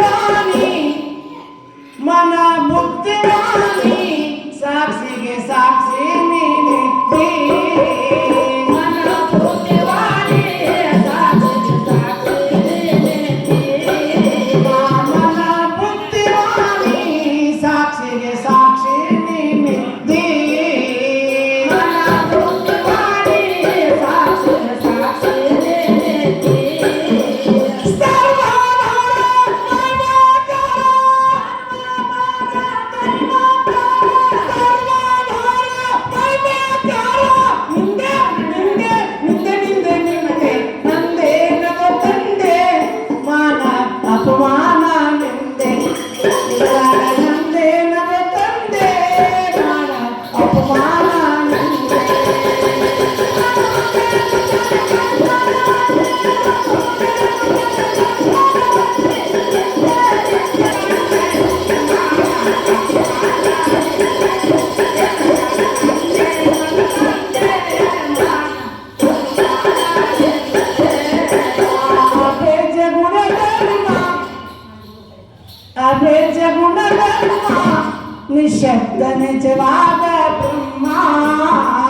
Bonnie. देच गुण निशब्द निज वाद ब्रह्मा